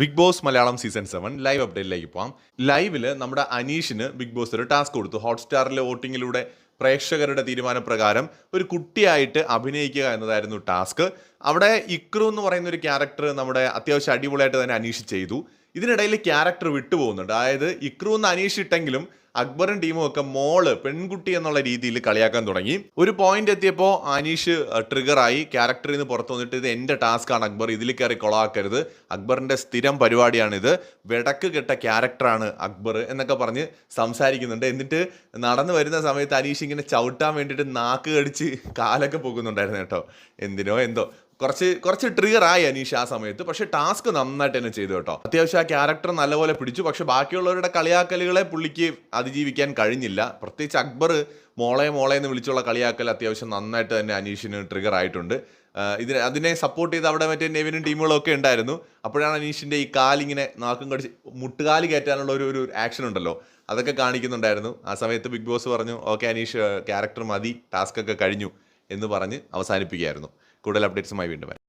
Big Boss Malayalam season seven live അപ്ഡേറ്റിലേക്ക് പോകാം ലൈവിൽ നമ്മുടെ അനീഷിന് ബിഗ് ബോസ് ഒരു ടാസ്ക് കൊടുത്തു. ഹോട്ട്സ്റ്റാറിലെ വോട്ടിങ്ങിലൂടെ പ്രേക്ഷകരുടെ തീരുമാനപ്രകാരം ഒരു കുട്ടിയായിട്ട് അഭിനയിക്കുക എന്നതായിരുന്നു ടാസ്ക് അവിടെ ഇക്രു എന്ന് പറയുന്ന ഒരു ക്യാരക്ടർ നമ്മുടെ അത്യാവശ്യം അടിപൊളിയായിട്ട് തന്നെ അനീഷ് ചെയ്തു. ഇതിനിടയിൽ ക്യാരക്ടർ വിട്ടുപോകുന്നുണ്ട്. അതായത് ഇക്രു എന്ന് അനീഷ് ഇട്ടെങ്കിലും അക്ബറും ടീമും ഒക്കെ മോൾ പെൺകുട്ടി എന്നുള്ള രീതിയിൽ കളിയാക്കാൻ തുടങ്ങി. ഒരു പോയിന്റ് എത്തിയപ്പോൾ അനീഷ് ട്രിഗറായി ക്യാരക്ടറിൽ നിന്ന് പുറത്തു വന്നിട്ട് ഇത് എന്റെ ടാസ്ക്കാണ് അക്ബർ ഇതിൽ കയറി കൊളാക്കരുത്. അക്ബറിന്റെ സ്ഥിരം പരിപാടിയാണിത്. വിടക്ക് കെട്ട ക്യാരക്ടറാണ് അക്ബർ എന്നൊക്കെ പറഞ്ഞ് സംസാരിക്കുന്നുണ്ട്. എന്നിട്ട് നടന്നു വരുന്ന സമയത്ത് അനീഷ് ഇങ്ങനെ ചവിട്ടാൻ വേണ്ടിയിട്ട് നാക്ക് കടിച്ച് കാലൊക്കെ പോകുന്നുണ്ടായിരുന്നു കേട്ടോ. എന്തിനോ എന്തോ. കുറച്ച് കുറച്ച് ട്രിഗർ ആയി അനീഷ് ആ സമയത്ത്. പക്ഷേ ടാസ്ക് നന്നായിട്ട് തന്നെ ചെയ്തു കേട്ടോ. അത്യാവശ്യം ആ ക്യാരക്ടർ നല്ലപോലെ പിടിച്ചു. പക്ഷെ ബാക്കിയുള്ളവരുടെ കളിയാക്കലുകളെ പുള്ളിക്ക് അതിജീവിക്കാൻ കഴിഞ്ഞില്ല. പ്രത്യേകിച്ച് അക്ബർ മോളെ മോളെ എന്ന് വിളിച്ചുള്ള കളിയാക്കൽ അത്യാവശ്യം നന്നായിട്ട് തന്നെ അനീഷിന് ട്രിഗർ ആയിട്ടുണ്ട്. ഇതിനെ അതിനെ സപ്പോർട്ട് ചെയ്ത് അവിടെ മറ്റേ നെവിനും ടീമുകളും ഒക്കെ ഉണ്ടായിരുന്നു. അപ്പോഴാണ് അനീഷിന്റെ ഈ കാലിങ്ങനെ നാക്കും കടിച്ച് മുട്ടുകാൽ കയറ്റാനുള്ള ഒരു ഒരു ആക്ഷൻ ഉണ്ടല്ലോ. അതൊക്കെ കാണിക്കുന്നുണ്ടായിരുന്നു. ആ സമയത്ത് ബിഗ് ബോസ് പറഞ്ഞു ഓക്കെ അനീഷ് ക്യാരക്ടർ മതി ടാസ്ക് ഒക്കെ കഴിഞ്ഞു എന്ന് പറഞ്ഞ് അവസാനിപ്പിക്കുകയായിരുന്നു. കൂടുതൽ അപ്ഡേറ്റ്സുമായി വീണ്ടും